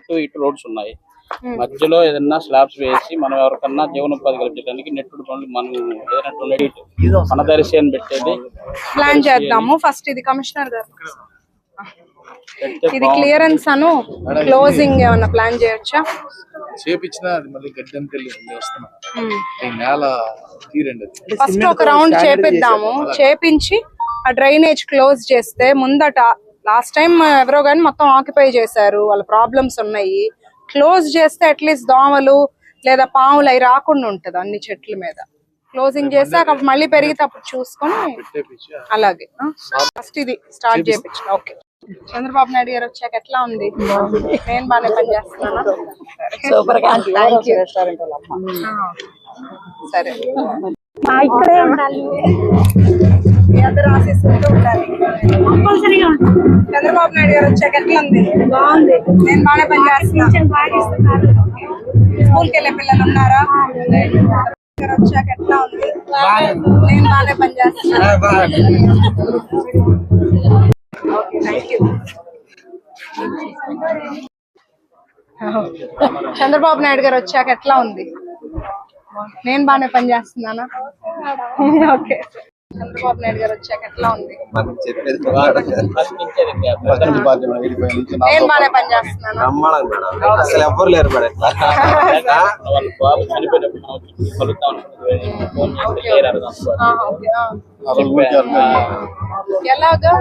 అటు ఇటు రోడ్స్ ఉన్నాయి. మధ్యలో ఏదైనా స్లాబ్స్ వేసి మనం ఎవరికన్నా జీవనోపాధి కల్పించడానికి నెట్టుడు పనులు మనం ఏదైనా టొలెట్ మనదరిసి అని పెట్టేది. ప్లాన్ చేద్దాము. ఫస్ట్ ఇది కమిషనర్ గారు. ఇది క్లియరెన్స్ అను క్లోజింగ్ ఏమన్నా ప్లాన్ చేయొచ్చా? చేపించినా అది మళ్ళీ నేల తీరండి ఫస్ట్ ఒక రౌండ్ చేపిద్దాము. చేపించి ఆ డ్రైనేజ్ క్లోజ్ చేస్తే ముందట లాస్ట్ టైం ఎవరో కానీ మొత్తం ఆక్యుపై చేశారు వాళ్ళ ప్రాబ్లమ్స్ ఉన్నాయి. క్లోజ్ చేస్తే అట్లీస్ట్ దోమలు లేదా పాములు అవి రాకుండా ఉంటది అన్ని చెట్ల మీద. క్లోజింగ్ చేస్తే అక్కడ మళ్ళీ పెరిగితే అప్పుడు చూసుకొని అలాగే ఫస్ట్ ఇది స్టార్ట్ చేయించిన ఓకే చంద్రబాబు నాయుడు గారు వచ్చాక ఎట్లా ఉంది? నేను బాగానే పనిచేస్తున్నాను? సూపర్గా సరే. ఇక్కడే ఉండాలి. అందరూ ఉండాలి. చంద్రబాబు నాయుడు గారు వచ్చాక ఎట్లా ఉంది? బాగుంది. నేను బాగా ఇస్తున్నారు స్కూల్కి వెళ్ళే పిల్లలు ఉన్నారా? వచ్చాక ఎట్లా ఉంది? నేను బాగానే థ్యాంక్ యూ చంద్రబాబు నాయుడు గారు వచ్చాక ఎట్లా ఉంది? నేను బాగానే పనిచేస్తున్నానా ఓకే. చంద్రబాబు నాయుడు గారు వచ్చాక ఎట్లా ఉంది? నేను బాగానే పనిచేస్తున్నానా నమ్మడం మేడం. అసలు ఎవ్వరు లేరు మేడం. ఎలాగా?